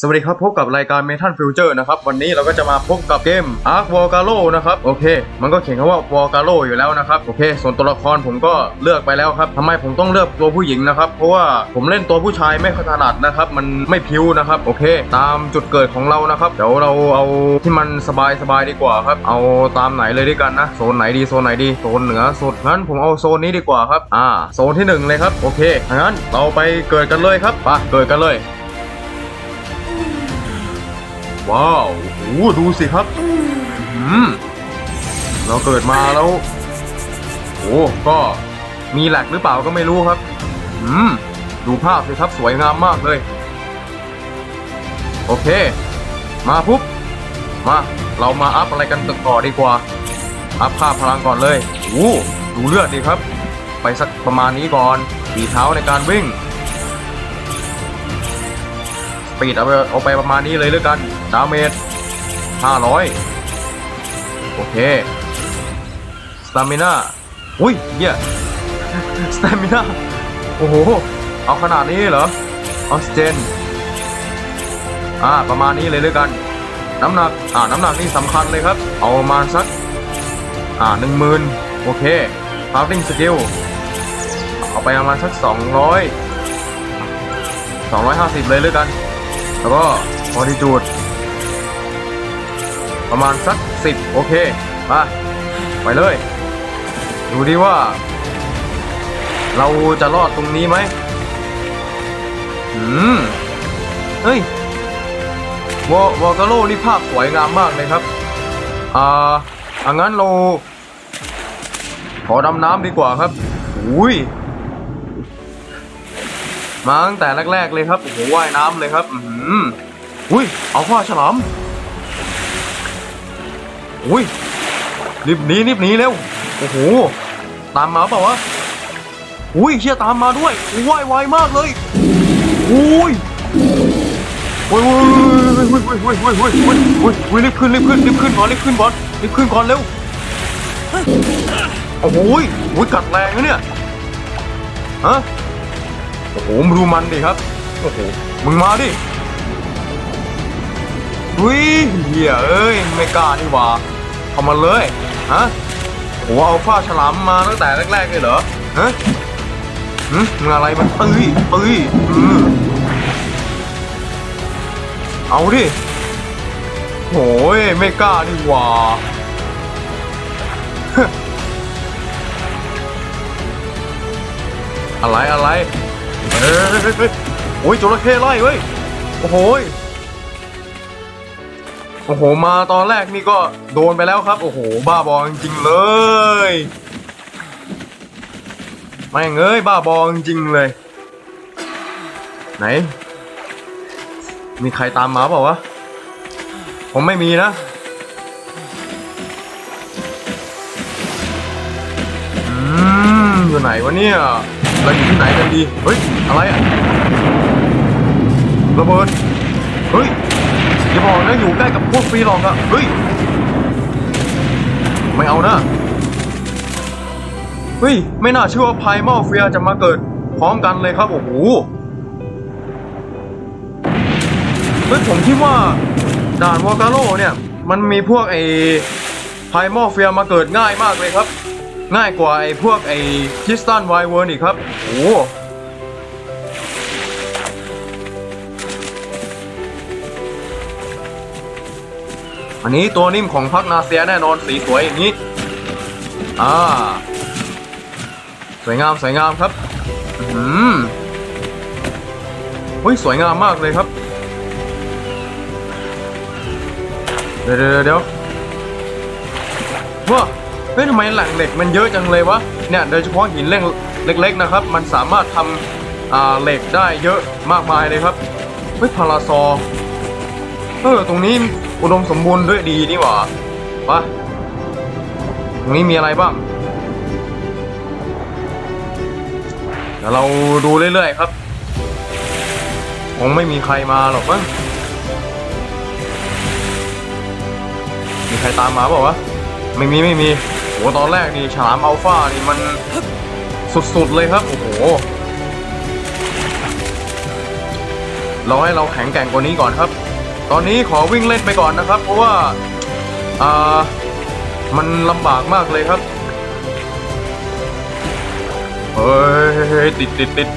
สวัสดีครับ พบกับรายการ Metal Future นะครับ วันนี้เราก็จะมาพบกับเกม Ark v o l g a r o นะครับ โอเค มันก็เขียนคำว่า v o l g a r o อยู่แล้วนะครับ โอเค ส่วนตัวละครผมก็เลือกไปแล้วครับทำไมผมต้องเลือกตัวผู้หญิงนะครับ เพราะว่าผมเล่นตัวผู้ชายไม่ค่อยถนัดนะครับ มันไม่พิ้วนะครับ โอเค ตามจุดเกิดของเรานะครับ เดี๋ยวเราเอาที่มันสบายสบายดีกว่าครับ เอาตามไหนเลยดีกันนะ โซนไหนดี โซนไหนดี โซนเหนือสุด งั้นผมเอาโซนนี้ดีกว่าครับ อ่า โซนที่หนึ่งเลยครับ โอเค งั้นเราไปเกิดกันเลยครับ ไป เกิดกันเลย ว้าวโอ้ดูสิครับเราเกิดมาแล้วโอ้ก็มีแหลกหรือเปล่าก็ไม่รู้ครับ อืม ดูภาพสิครับสวยงามมากเลย โอเค มาปุ๊บ มา เรามาอัพอะไรกันต่อดีกว่า อัพค่าพพลังก่อนเลยโอ้ดูเลือดดีครับ ไปสักประมาณนี้ก่อนสีเท้าในการวิ่งปีดเอาไปเอาไปประมาณนี้เลยแล้วกัน ดาเมจ500โอเคสตามิน่าอุ้ยเหี้ยสตามิน่าโอ้โห เอาขนาดนี้เหรอออกซิเจนอ่า ประมาณนี้เลยแล้วกัน น้ำหนัก อ่า น้ำหนักนี่สำคัญเลยครับ เอาประมาณสัก อ่าหนึ่งหมื่นโอเคพาวติ้งสกิลเอาไปประมาณสัก200 250เลยแล้วกัน แล้วก็พอดีจูด ประมาณสักสิบโอเคมาไปเลย ดูดิว่า เราจะรอดตรงนี้ไหมอืมเฮ้ยวอวอลกาโลนี่ภาพสวยงามมากเลยครับ อ่าอังั้นเราขอดำน้ำดีกว่าครับอุ้ยมาตั้งแต่แรกๆเลยครับโอ้โหว่ายน้ำเลยครับ อืมอุ้ย เอาผ้าฉลาม อุ้ยรีบหนีรีบหนีเร็วโอ้โหตามมาเปล่าวะอุ้ยเชี่ยตามมาด้วยว่ายไวมากเลยอุ้ยโอ้ยโอ้ยโอ้ยโอ้ยโอ้ยโอ้ยโอ้ยโอ้ยโอ้ยโอ้ยรีบขึ้นรีบขึ้นรีบขึ้นก่อนรีบขึ้นก่อนรีบขึ้นก่อนเร็วโอ้โหโอ้ยกัดแรงนะเนี่ยฮะโอ้โหมึงดูมันดิครับโอ้โหมึงมาดิอุ้ยเหี้ยเอ้ยไม่กล้านี่หว่า เข้ามาเลยฮะโอ้เอาฟ้าฉลามมาตั้งแต่แรกๆเลยเหรอฮะหึมึงอะไรมันเอ้ยเอ้ยอืมเอาดิโอ้ยไม่กล้านี่หว่าอะไรอะไรเฮ้ยโอ้ยจระเข้ไล่เว้ยโอ้โหย โอ้โห มาตอนแรกนี่ก็โดนไปแล้วครับ โอ้โห บ้าบอจริงๆเลยแม่งเอ้ยบ้าบอจริงๆเลย ไหน มีใครตามมาเปล่าวะ ผมไม่มีนะอยู่ไหนวะเนี่ย เราอยู่ที่ไหนกันดี เฮ้ย อะไรอะระเบิด เฮ้ย อย่าบอกนะอยู่ใกล้กับพวกฟรีหรอกอะเฮ้ย ไม่เอานะ เฮ้ย ไม่น่าเชื่อว่าไพมอลเฟียจะมาเกิด พร้อมกันเลยครับโอ้โหเฮ้ยผมคิดว่าด่านวอลกาโลเนี่ย มันมีพวกไอ้ไพมอลเฟียมาเกิดง่ายมากเลยครับ ง่ายกว่าไอ้พวกไอ้คิสตันไวเวิร์นอีกครับ โอ้ อันนี้ตัวนิ่มของพักนาเซียแน่นอนสีสวยอย่างนี้ อ่า สวยงามสวยงามครับ อืมอุ้ยสวยงามมากเลยครับ เดี๋ยวเดี๋ยวเดี๋ยวว้าเฮ้ยทำไมแหล่งเหล็กมันเยอะจังเลยวะ เนี่ยโดยเฉพาะหินเล่งเล็กๆนะครับ มันสามารถทำอ่าเหล็กได้เยอะมากมายเลยครับเฮ้ยพาราซอ เออตรงนี้อุดมสมบูรณ์ด้วยดีนี่หว่าปะตรงนี้มีอะไรบ้าง เดี๋ยวเราดูเรื่อยๆครับ คงไม่มีใครมาหรอกมั้ง มีใครตามมาเปล่าวะ ไม่มีไม่มีโหตอนแรกนี่ฉลามอัลฟานี่มันสุดๆเลยครับ โอ้โหเรอให้เราแข็งแกร่งกว่านี้ก่อนครับ ตอนนี้ขอวิ่งเล่นไปก่อนนะครับ เพราะว่าอ่ามันลำบากมากเลยครับเฮ้ยติดติดติด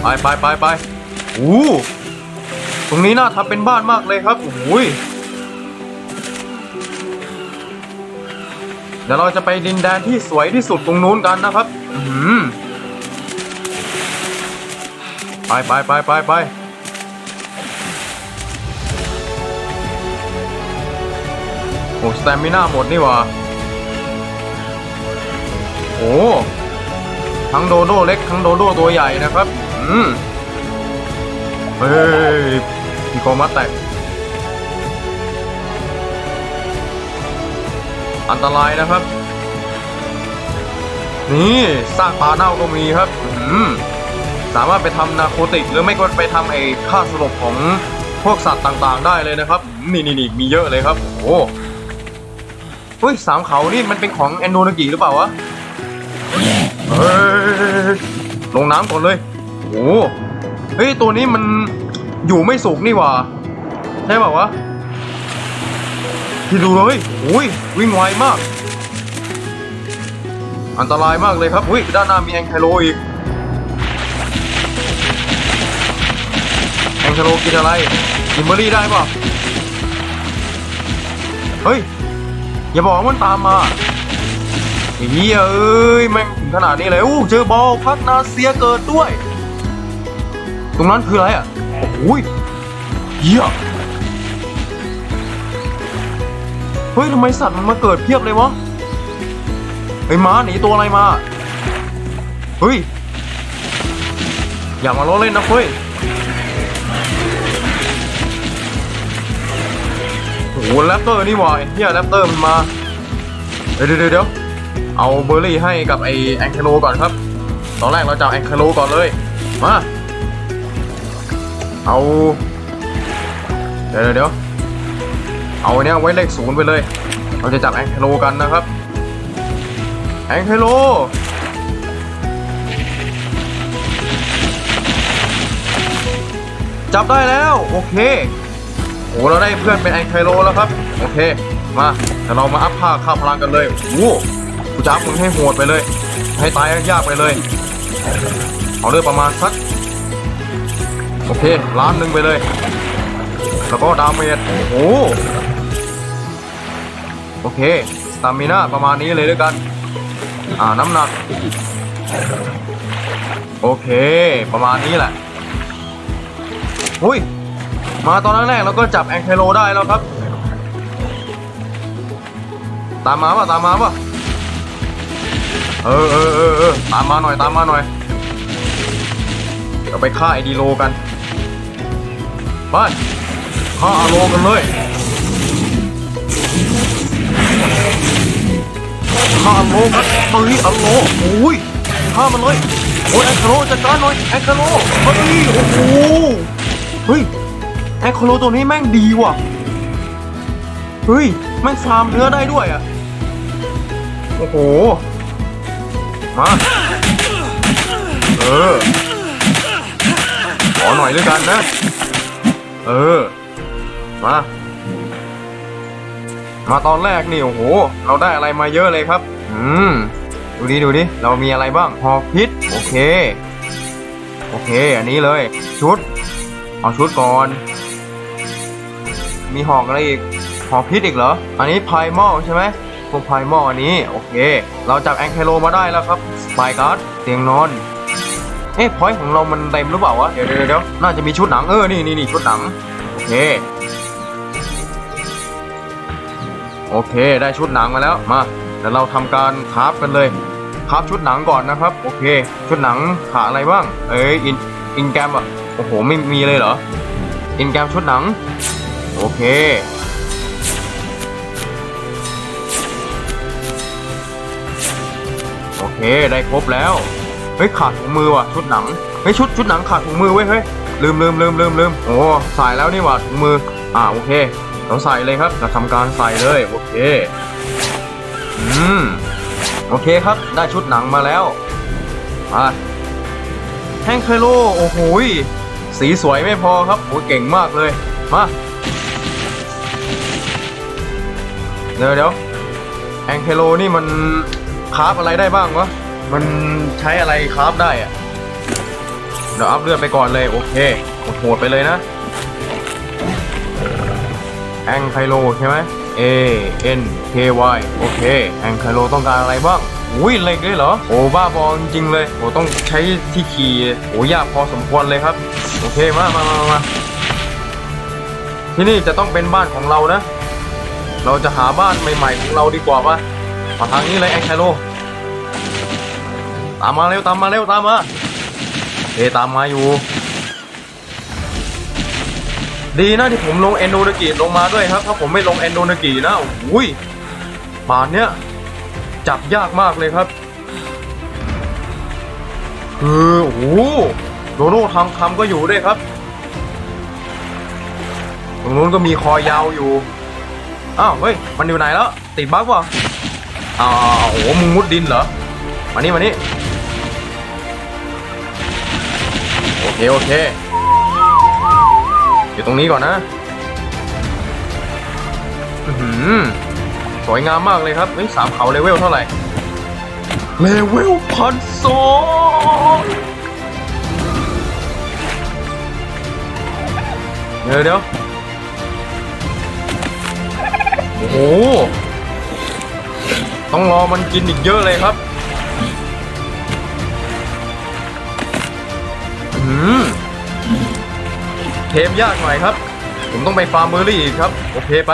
ไปไปไปไปโอ้ตรงนี้น่าทำเป็นบ้านมากเลยครับโอ้ยเดี๋ยวเราจะไปดินแดนที่สวยที่สุดตรงนู้นกันนะครับ อืมไปไปไปไปไป โอ้สแตมิน่าหมดนี่หว่าโอ้ทั้งโดโดเล็กทั้งโดโดตัวใหญ่นะครับ อืม เฮ้ยพี่โคมัสแตก อันตรายนะครับ นี่ซากปลาเน่าก็มีครับ อืม สามารถไปทำนาโคติก หรือไม่ก็ไปทำไอ้ค่าสลบของพวกสัตว์ต่างๆ ได้เลยนะครับ นี่นี่นี่มีเยอะเลยครับ โอ้ เฮ้ยสามเขานี่มันเป็นของแอนโดนากิหรือเปล่าวะเฮ้ยลงน้ำก่อนเลยโอ้เฮ้ยตัวนี้มันอยู่ไม่สุกนี่หว่าใช่เปล่าวะที่ดูเลยโอ้ยวิ่งไวมาก อันตรายมากเลยครับอุ้ยด้านหน้ามีแองไคโลอีกแองเชโลกินอะไรกินเบอร์รี่ได้ป่ะเฮ้ย อย่าบอกว่ามันตามมาไอ้เฮียเอ้ยแม่งถึงขนาดนี้เลยอู้เจอบอลพักนาเซียเกิดด้วย ตรงนั้นคืออะไรอะโอ้ยเฮียเฮ้ยทำไมสัตว์มันมาเกิดเพียบเลยวะเฮ้ยม้าหนีตัวอะไรมาเฮ้ยอย่ามาล้อเล่นนะเฟ้ย โอ้โหแรปเตอร์นี่หว่าไอ้เฮียแรปเตอร์มันมาเดี๋ยวเดี๋ยวเดี๋ยวเอาเบอร์รี่ให้กับไอแองเคโลก่อนครับ ตอนแรกเราจะเอาแองเคโลก่อนเลย มา เอา เดี๋ยวเดี๋ยวเอาอันเนี้ยไว้เลขศูนย์ไปเลย เราจะจับแองเคโลกันนะครับแองเคโลจับได้แล้ว โอเค โอ้เราได้เพื่อนเป็นไอไคโลแล้วครับ โอเค มาเดี๋ยวเรามาอัพค่าค่าพลังกันเลยโอ้กูจะอัพมึงให้โหดไปเลย ให้ตายยากไปเลย เอาเลือดประมาณสัก โอเค ล้านหนึ่งไปเลย แล้วก็ดาเมจโอ้โหโอเคสตามิน่าประมาณนี้เลยด้วยกัน อ่า น้ำหนัก โอเค ประมาณนี้แหละ อุ้ย มาตอนแรกๆเราก็จับแองเคโลได้แล้วครับ ตามมาป่ะตามมาป่ะเออเออเออเออตามมาหน่อยตามมาหน่อยเราไปฆ่าไอดีโลกันไปฆ่าอาโลกันเลยฆ่าอาโลกันเฮ้ยอาโลโอ้ยฆ่ามันเลยโอ้ยแองเคโลจัดการหน่อยแองเคโลเฮ้ยโอ้โหเฮ้ย ไอ้โคโลตัวนี้แม่งดีว่ะ เฮ้ย แม่งฟาร์มเนื้อได้ด้วยอะ โอ้โห มา เออ ขอหน่อยด้วยกันนะ เออ มา มาตอนแรกนี่ โอ้โห เราได้อะไรมาเยอะเลยครับ อืม ดูดิ ดูดิ เรามีอะไรบ้างหอกพิษ โอเค โอเค อันนี้เลย ชุด เอาชุดก่อน มีหอกอะไรอีกหอกพิษอีกเหรอ อันนี้ไพมอลใช่ไหมพวกไพมอลอันนี้ โอเค เราจับแองเคโลมาได้แล้วครับสปายการ์ดเตียงนอน เอ๊ะพอยของเรามันเต็มหรือเปล่าวะ เดี๋ยวเดี๋ยวน่าจะมีชุดหนังเออ นี่นี่นี่ชุดหนัง โอเค โอเค ได้ชุดหนังมาแล้ว มาเดี๋ยวเราทำการคราฟกันเลยคราฟชุดหนังก่อนนะครับ โอเค ชุดหนังขาอะไรบ้าง เอ้ยอินอินแกรมอะ โอ้โห ไม่มีเลยเหรอ อินแกรมชุดหนัง โอเคโอเคได้ครบแล้วเฮ้ยขาดถุงมือว่ะชุดหนังเฮ้ยชุดชุดหนังขาดถุงมือเว้ยเฮ้ยลืมลืมลืมลืมลืมโอ้ใส่แล้วนี่ว่าถุงมืออ่าโอเคเราใส่เลยครับเราทำการใส่เลยโอเคอืมโอเคครับได้ชุดหนังมาแล้วมาแฮงเคโลโอ้โหสีสวยไม่พอครับโอ้เก่งมากเลยมา เดี๋ยวเดี๋ยวแองเคโลนี่มันคราฟอะไรได้บ้างวะ มันใช้อะไรคราฟได้อะเดี๋ยวอัพเลือดไปก่อนเลยโอเคโหดไปเลยนะ แองไคโลใช่ไหม A N K Y โอเค แองไคโลต้องการอะไรบ้างอุ้ยเหล็กเลยเหรอ โอ้บ้าบอลจริงเลยโอ้ต้องใช้ที่ขี่โอ้ยากพอสมควรเลยครับ โอเคมามามามาที่นี่จะต้องเป็นบ้านของเรานะ เราจะหาบ้านใหม่ๆของเราดีกว่าปะมาทางนี้เลยแองไคโลตามมาเร็วตามมาเร็วตามมาเอยตามมาอยู่ ดีนะที่ผมลงเอนโดนากิลงมาด้วยครับ ถ้าผมไม่ลงเอนโดนากินะอุ้ยป่านเนี้ยจับยากมากเลยครับคือโอ้โหโดโน่ทำคำก็อยู่ด้วยครับตรงนู้นก็มีคอยาวอยู่ อ้าวเฮ้ยมันอยู่ไหนแล้ว ติดบั๊กวะอ้าวโอ้โหมึงมุดดินเหรอมานี่มานี่โอเคโอเคอยู่ตรงนี้ก่อนนะหือสวยงามมากเลยครับเฮ้ยสามเขาเลเวลเท่าไหร่เลเวลพันสองเดี๋ยวเดี๋ยว โอ้โหต้องรอมันกินอีกเยอะเลยครับอืมเทมยากหน่อยครับ ผมต้องไปฟาร์มเบอร์รี่อีกครับ โอเคไป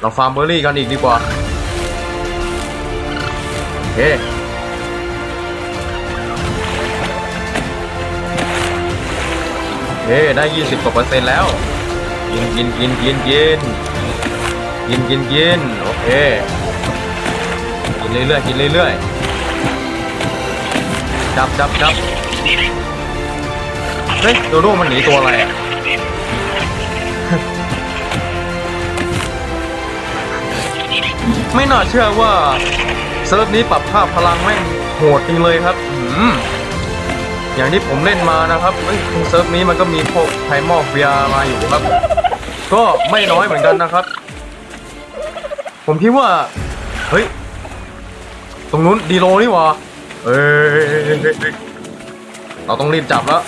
เราฟาร์มเบอร์รี่กันอีกดีกว่า โอเคโอเคได้20กว่าเปอร์เซ็นต์แล้ว กินกินกินกินกิน กินกินกินโอเค กินเรื่อยๆกินเรื่อยๆจับจับจับเฮ้ยโดโดมันหนีตัวอะไรอะไม่น่าเชื่อว่าเซิร์ฟนี้ปรับภาพพลังแม่งโหดจริงเลยครับอืมอย่างที่ผมเล่นมานะครับเฮ้ยเซิร์ฟนี้มันก็มีพวกไพมอลเบียมาอยู่ครับ ก็ไม่น้อยเหมือนกันนะครับ ผมคิดว่า เฮ้ย ตรงนู้นดีโลนี่หว่าเอ้ยเราต้องรีบจับแล้ว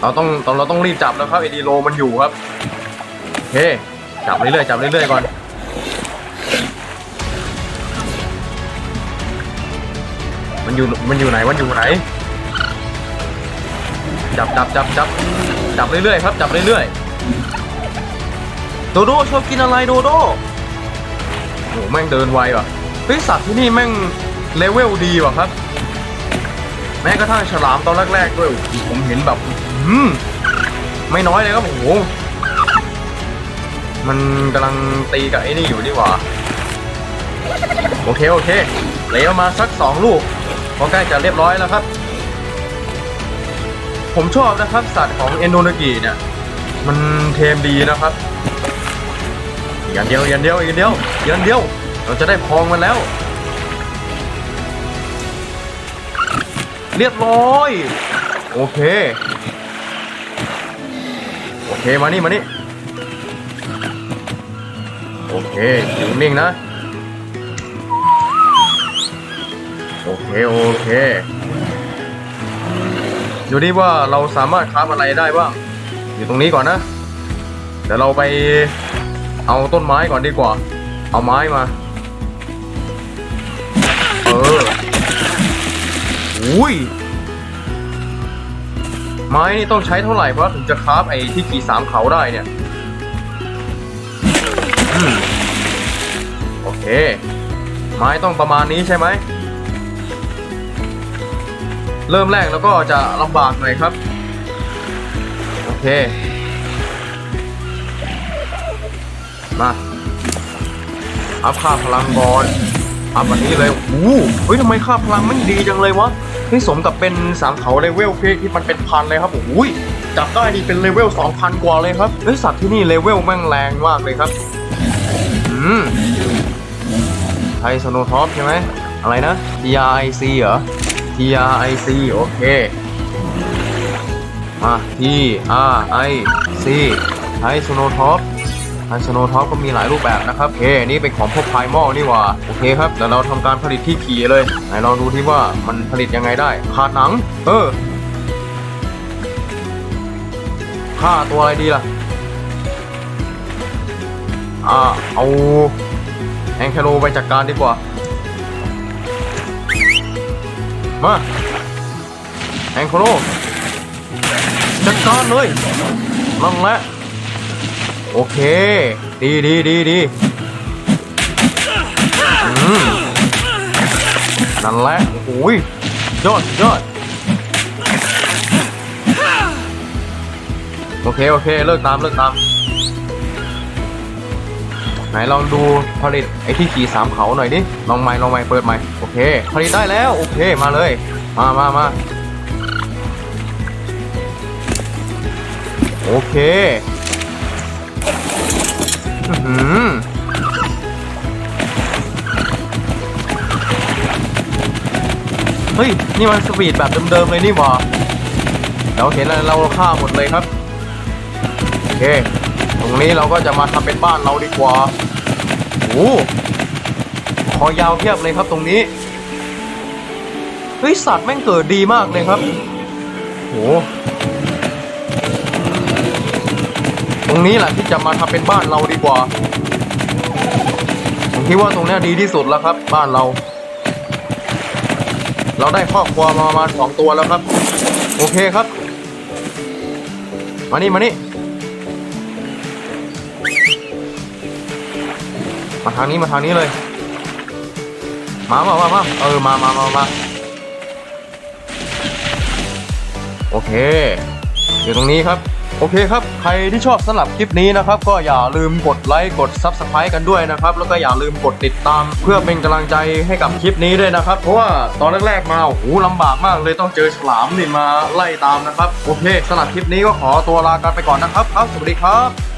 เราต้องตอนเราต้องรีบจับแล้วครับไอดีโลมันอยู่ครับโอเคจับเรื่อยๆจับเรื่อยๆก่อน มันอยู่มันอยู่ไหนมันอยู่ไหน จับจับจับจับจับเรื่อยๆครับ จับเรื่อยๆ โดโดชอบกินอะไรโดโดโอ้แม่งเดินไวว่ะเฮ้ยสัตว์ที่นี่แม่งเลเวลดีว่ะครับ แม้กระทั่งฉลามตอนแรกๆด้วยผมเห็นแบบอืมไม่น้อยเลยครับโอ้โหมันกำลังตีกับไอ้นี่อยู่นี่หว่าโอเคโอเคเหลวมาสักสองลูกพอใกล้จะเรียบร้อยแล้วครับ ผมชอบนะครับสัตว์ของเอนโดนากิเนี่ย มันเทมดีนะครับ ยันเดียวยันเดียวยันเดียวยันเดียว เราจะได้พองมันแล้ว เรียบร้อย โอเค โอเคมานี่มานี่โอเคอยู่นิ่งนะ โอเค โอเค อยู่ที่ว่าเราสามารถคราฟอะไรได้บ้าง อยู่ตรงนี้ก่อนนะ เดี๋ยวเราไป เอาต้นไม้ก่อนดีกว่า เอาไม้มา เอออุ้ย ไม้นี่ต้องใช้เท่าไหร่เพราะถึงจะคราฟไอ้ที่กี่สามเขาได้เนี่ยอโอเค ไม้ต้องประมาณนี้ใช่ไหม เริ่มแรกแล้วก็จะลำบากหน่อยครับ โอเค มาอัพค่าพลังก่อนอัพวันนี้เลยโอ้โหเฮ้ยทำไมค่าพลังมันดีจังเลยวะนี่สมกับเป็นสามเขาเลเวลเพกที่มันเป็นพันเลยครับโอ้ยจับได้นี่เป็นเลเวล2,000กว่าเลยครับเฮ้ยสัตว์ที่นี่เลเวลแม่งแรงมากเลยครับอืมไทยสโนท็อปใช่ไหมอะไรนะ DRIC เหรอ T R I C โอเคมา T R I C ไทสโนท็อป ไทสโนท็อปก็มีหลายรูปแบบนะครับโอเคนี่เป็นของพวกไพมอลนี่ว่าโอเคครับเดี๋ยวเราทำการผลิตที่ขี่เลยไหนลองดูที่ว่ามันผลิตยังไงได้ขาดหนัง เออฆ่าตัวอะไรดีล่ะอ่าเอาแองเคโลไปจัดการดีกว่า มาแองเคโลจัดการเลยนั่นแหละ โอเค ดีดีดีดีนั่นแหละโอ้ยยอดยอดโอเค โอเค เลิกตาม เลิกตาม ไหนลองดูผลิตไอ้ที่ขี่สามเขาหน่อยดิ ลองไม้ลองไม้เปิดไม้โอเค ผลิตได้แล้ว โอเค มาเลย มามามาโอเค อื้อหือเฮ้ย นี่มันสปีดแบบเดิมๆเลยนี่หว่าเราเห็นแล้วเราฆ่าหมดเลยครับ โอเค ตรงนี้เราก็จะมาทำเป็นบ้านเราดีกว่าโอ้คอยาวเพียบเลยครับตรงนี้ เฮ้ย สัตว์แม่งเกิดดีมากเลยครับโห รงนี้แหละที่จะมาทำเป็นบ้านเราดีกว่า ผมคิดว่าตรงนี้ดีที่สุดแล้วครับ บ้านเรา เราได้ครอบครัวมาประมาณสองตัวแล้วครับ โอเคครับ มานี่มานี่มาทางนี้มาทางนี้เลย มามามามาเออมามามามาโอเค อยู่ตรงนี้ครับ โอเคครับ ใครที่ชอบสำหรับคลิปนี้นะครับ ก็อย่าลืมกดไลค์กด Subscribe กันด้วยนะครับ แล้วก็อย่าลืมกดติดตาม เพื่อเป็นกำลังใจให้กับคลิปนี้ด้วยนะครับ เพราะว่าตอนแรกๆมาโอ้โหลำบากมากเลยต้องเจอฉลามนี่มาไล่ตามนะครับ โอเคสำหรับคลิปนี้ก็ขอตัวลากันไปก่อนนะครับครับสวัสดีครับ